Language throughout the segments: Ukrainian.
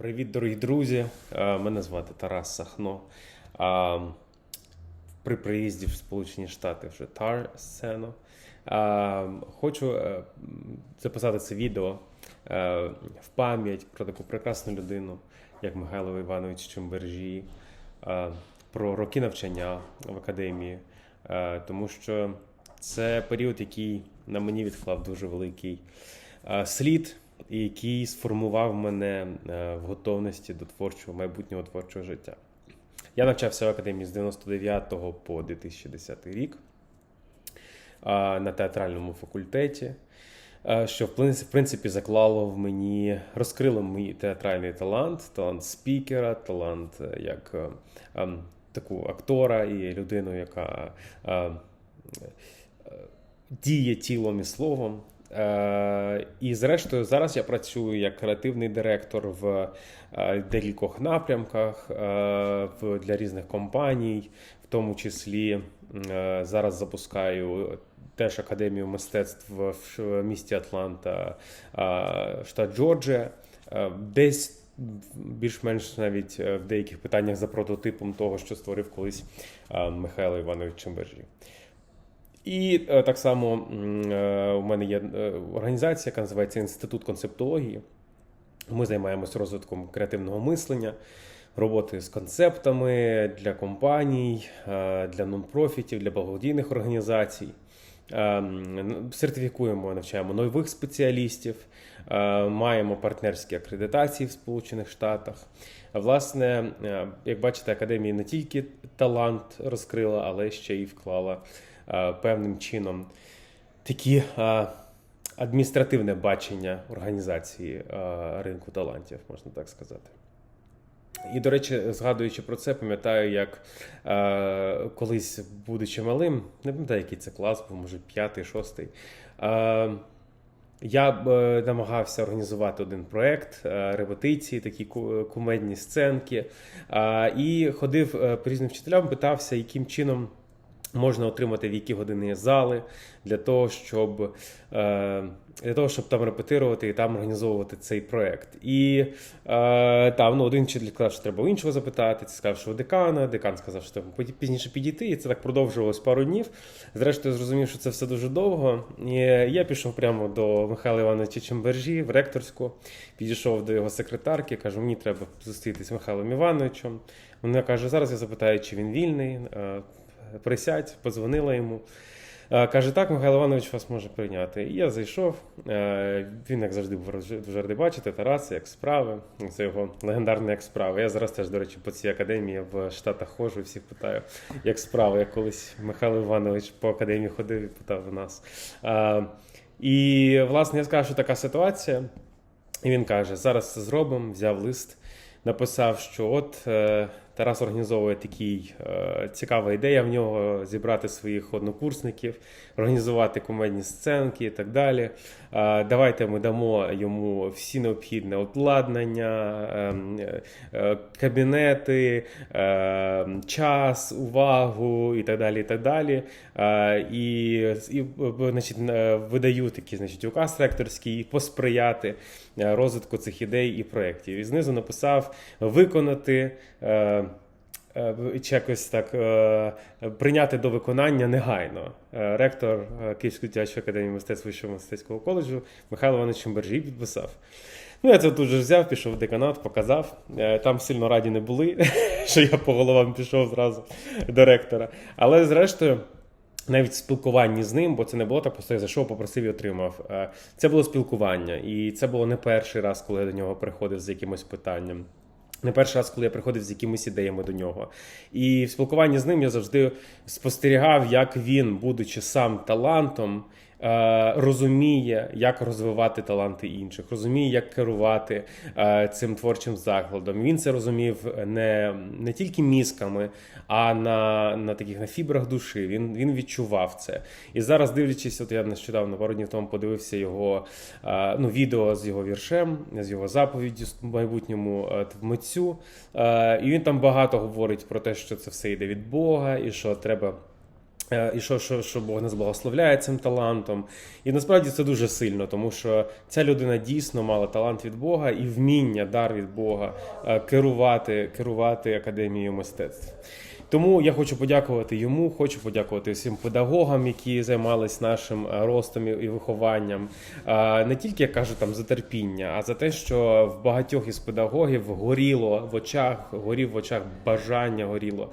Привіт, дорогі друзі! Е, Мене звати Тарас Сахно. При приїзді в Сполучені Штати вже тар сцену. Хочу е, записати це відео е, в пам'ять про таку прекрасну людину, як Михайло Іванович Чембержі, е, про роки навчання в академії, е, тому що це період, який на мені відклав дуже великий е, слід, який сформував мене е, в готовності до творчого майбутнього творчого життя. Я навчався в академії з 99 по 2010 рік на театральному факультеті, що в принципі, заклало в мені, розкрило мій театральний талант, талант спікера, талант е, як е, ем, таку актора і людину, яка діє тілом і словом. Е, І зрештою, зараз я працюю як креативний директор в е, декількох напрямках е, для різних компаній, в тому числі е, зараз запускаю теж академію мистецтв в місті Атланта, штат Джорджія. Десь більш-менш навіть в деяких питаннях за прототипом того, що створив колись Михайло Іванович Чембержі. І е, так само е, у мене є е, організація, яка називається Інститут концептології. Ми займаємось розвитком креативного мислення, роботи з концептами для компаній, для нонпрофітів, для благодійних організацій. Сертифікуємо, навчаємо нових спеціалістів, маємо партнерські акредитації в Сполучених Штатах. Власне, як бачите, академія не тільки талант розкрила, але ще й вклала певним чином такі е, адміністративне бачення організації е, ринку талантів, можна так сказати. І, до речі, згадуючи про це, пам'ятаю, як е, колись, будучи малим, не пам'ятаю, який це клас, був, може, п'ятий, шостий. Е, я е, намагався організувати один проект, е, репетиції, такі кумедні сценки. Е, і ходив е, по різним вчителям, питався, яким чином можна отримати в які години зали для того, щоб, е, для того, щоб там репетирувати і там організовувати цей проект. І е, там ну, один вчитель сказав, що треба іншого запитати, це сказав, що у декана, декан сказав, що треба пізніше підійти, і це так продовжувалось пару днів. Зрештою, зрозумів, що це все дуже довго. І я пішов прямо до Михайла Івановича Чембержі в ректорську, підійшов до його секретарки, кажу, мені треба зустрітися з Михайлом Івановичем. Вона каже, зараз я запитаю, чи він вільний. Присядь, подзвонила йому. Е, Каже, так, Михайло Іванович вас може прийняти. І я зайшов. Е, Він, як завжди, був дуже радий бачити. Тарас, як справи. Це його легендарний як справи. Я зараз теж, до речі, по цій академії в Штатах ходжу і всіх питаю, як справи. Я колись Михайло Іванович по академії ходив і питав у нас. Е, І, власне, я скажу, що така ситуація. І він каже: зараз це зробимо, взяв лист, написав, що от Тарас організовує такий е, цікава ідея в нього зібрати своїх однокурсників, організувати комедні сценки і так далі. Е, давайте ми дамо йому всі необхідне обладнання, е, е, кабінети, час, увагу і так далі. І так далі. І, і значить, видаю такий значить, указ ректорський посприяти розвитку цих ідей і проєктів. І знизу написав виконати. Е, Чи якось так е, прийняти до виконання негайно. Е, Ректор Київської дитячої академії мистецтв Вищого мистецького коледжу Михайло Іванович Чембержій підписав. Ну, я це тут же взяв, пішов в деканат, показав. Там сильно раді не були, що я по головам пішов зразу до ректора. Але зрештою. Навіть в спілкуванні з ним, бо це не було так, просто я зайшов, попросив і отримав. Це було спілкування, і це було не перший раз, коли я до нього приходив з якимось питанням. Не перший раз, коли я приходив з якимись ідеями до нього. І в спілкуванні з ним я завжди спостерігав, як він, будучи сам талантом, розуміє, як розвивати таланти інших, розуміє, як керувати е, цим творчим закладом. Він це розумів не, не тільки мізками, а на, на таких на фібрах душі. Він, він відчував це. І зараз, дивлячись, от я нещодавно пару днів тому подивився його е, ну, відео з його віршем, з його заповіддю майбутньому е, митцю. Е, І він там багато говорить про те, що це все йде від Бога, і що треба Е, І що, що, що Бог нас благословляє цим талантом. І насправді це дуже сильно, тому що ця людина дійсно мала талант від Бога і вміння, дар від Бога е, керувати, керувати академією мистецтв. Тому я хочу подякувати йому, хочу подякувати всім педагогам, які займались нашим е, ростом і вихованням. Не тільки я кажу там за терпіння, а за те, що в багатьох із педагогів горіло в очах, горів в очах бажання горіло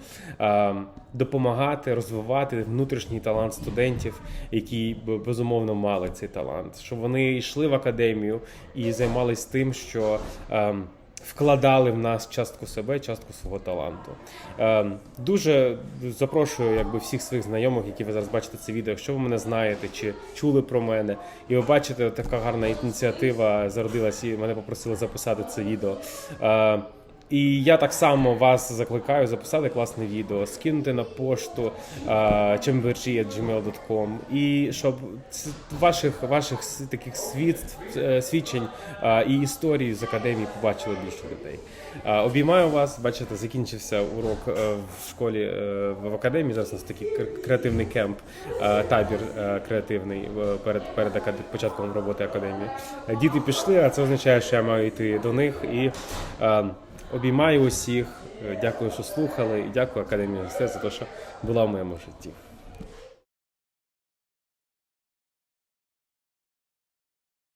допомагати, розвивати внутрішній талант студентів, які безумовно мали цей талант, щоб вони йшли в академію і займались тим, що. Ем, вкладали в нас частку себе, частку свого таланту. Е, дуже запрошую якби, всіх своїх знайомих, які ви зараз бачите це відео, якщо ви мене знаєте чи чули про мене, і ви бачите, така гарна ініціатива зародилась, і мене попросили записати це відео. І я так само вас закликаю записати класне відео, скинути на пошту chamberg.gmail.com і щоб ваших ваших таких свідств, е, свідчень і історій з академії побачили більше людей. Обіймаю вас. Бачите, закінчився урок е, в школі е, в академії. Зараз у нас такий креативний кемп, табір креативний перед перед початком роботи академії. Діти пішли, а це означає, що я маю йти до них і. Обіймаю усіх, дякую, що слухали, і дякую Академії мистецтв за те, що була в моєму житті.